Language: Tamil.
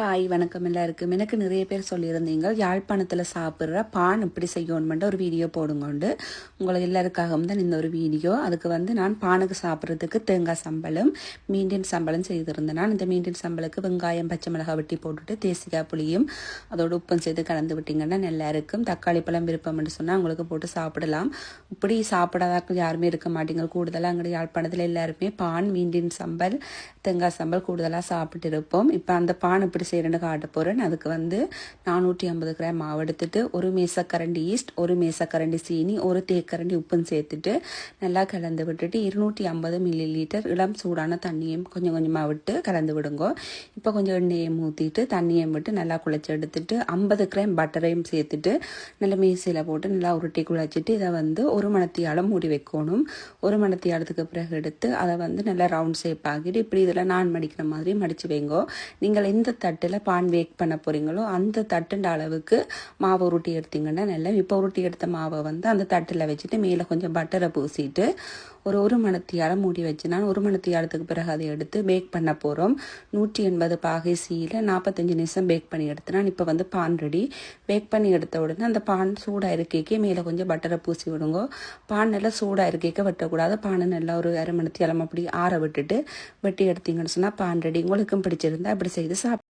ஹாய் வணக்கம் எல்லாருக்கும். எனக்கு நிறைய பேர் சொல்லியிருந்தீங்க யாழ்ப்பாணத்தில் சாப்பிட்ற பான் இப்படி செய்யணுமென்ற ஒரு வீடியோ போடுங்கொண்டு. உங்களை எல்லாருக்காகவும் தான் இந்த ஒரு வீடியோ. அதுக்கு வந்து நான் பானுக்கு சாப்பிட்றதுக்கு தேங்காய் சம்பளம் மீண்டின் சம்பளம் செய்திருந்தேன். நான் இந்த மீண்டின் சம்பளுக்கு வெங்காயம் பச்சை மிளகாய் வெட்டி போட்டுட்டு தேசிக்காய் புளியும் அதோட உப்பும் சேர்த்து கலந்து விட்டிங்கன்னா நல்லா இருக்கும் தக்காளி பழம் விருப்பம்னு சொன்னால் உங்களுக்கு போட்டு சாப்பிடலாம். இப்படி சாப்பிடாதாக்கள் யாருமே இருக்க மாட்டீங்க. கூடுதலாக அங்கே யாழ்ப்பாணத்தில் எல்லாருமே பான் மீண்டின் சம்பல் தேங்காய் சம்பல் கூடுதலாக சாப்பிட்டு இருப்போம். இப்போ அந்த பான் இப்படி செய்கிறேன்னு காட்ட போகிறேன் அதுக்கு வந்து நானூற்றி ஐம்பது கிராம் மாவு எடுத்துட்டு ஒரு மேசக்கரண்டி ஈஸ்ட் ஒரு மேசக்கரண்டி சீனி ஒரு தேக்கரண்டி உப்பும் சேர்த்துட்டு நல்லா கலந்து விட்டுட்டு இருநூற்றி ஐம்பது மில்லி லிட்டர் இளம் சூடான தண்ணியும் கொஞ்சம் கொஞ்சமாக விட்டு கலந்து விடுங்க. இப்போ கொஞ்சம் எண்ணெயை ஊற்றிட்டு தண்ணியும் விட்டு நல்லா குழச்சி எடுத்துட்டு ஐம்பது கிராம் பட்டரையும் சேர்த்துட்டு நல்லா மேசையில் போட்டு நல்லா உருட்டி குழச்சிட்டு இதை வந்து ஒரு மணத்தியாலம் மூடி வைக்கணும். ஒரு மணத்தியாலத்துக்கு பிறகு எடுத்து அதை வந்து நல்லா ரவுண்ட் ஷேப் ஆகிட்டு இப்படி இதில் நான் மடிக்கிற மாதிரி மடித்து வைங்கோ. நீங்கள் எந்த தட்டில் பான் பேக் பண்ண போகிறீங்களோ அந்த தட்டுண்ட அளவுக்கு மாவை உருட்டி எடுத்தீங்கன்னா நல்லா இப்போ உருட்டி எடுத்த மாவை வந்து அந்த தட்டில் வச்சுட்டு மேலே கொஞ்சம் பட்டரை பூசிட்டு ஒரு ஒரு மணத்தியால் மூடி வச்சு நான் ஒரு மணத்தியாலத்துக்கு பிறகு அதை எடுத்து பேக் பண்ண போகிறோம் நூற்றி எண்பது பாகை சீல நாற்பத்தஞ்சு நிமிஷம் பேக் பண்ணி எடுத்து நான் இப்போ வந்து பான் ரெடி பேக் பண்ணி எடுத்த உடனே அந்த பான் சூடாக இருக்கேக்கே மேலே கொஞ்சம் பட்டரை பூசி விடுங்க. பான் நல்லா சூடாக இருக்கேக்க வெட்டக்கூடாது. பானை நல்லா ஒரு அரை மணத்தியாலம் அப்படி ஆற விட்டுட்டு வெட்டி எடுத்தீங்கன்னு சொன்னால் பான் ரெடி உங்களுக்கும் பிடிச்சிருந்தா அப்படி செய்து சாப்பிட்டு